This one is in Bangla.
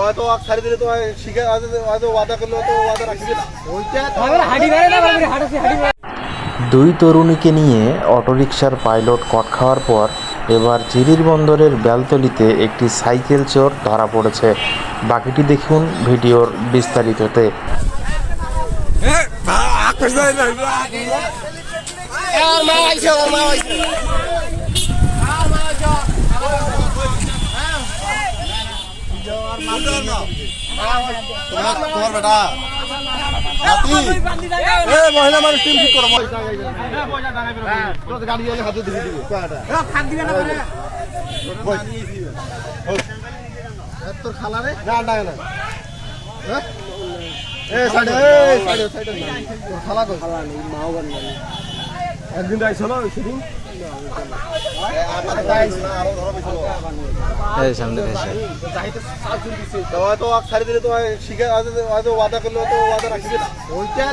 হয়তো ছাড়ি দিলে তো শিখে হয়তো ওয়াদা করলে তো ওয়াদা রাখবে না। ওইটা দুই তরুণীকে নিয়ে অটোরিকশার পাইলট কট খাওয়ার পর এবার জিরির বন্দরের বেলতলিতে একটি সাইকেল চোর ধরা পড়েছে। বাকিটি দেখুন ভিডিওর বিস্তারিততে। তোমার তোমার বেটা। এ মহিলা মানুষ টিম ঠিক করো গাড়ি গেলে হাতে দিয়ে দিবি তোর খালা রে? না না না। হ্যাঁ? এ সাইডে সাইডে সাইডে। খালা কই? খালা নেই মাও বান একদিন আইছো না সেদিন? হয়তো ছাড়ি দিলে তো শিখে হয়তো ওয়াদা করলে তো ওয়াদা রাখবে না ওইটা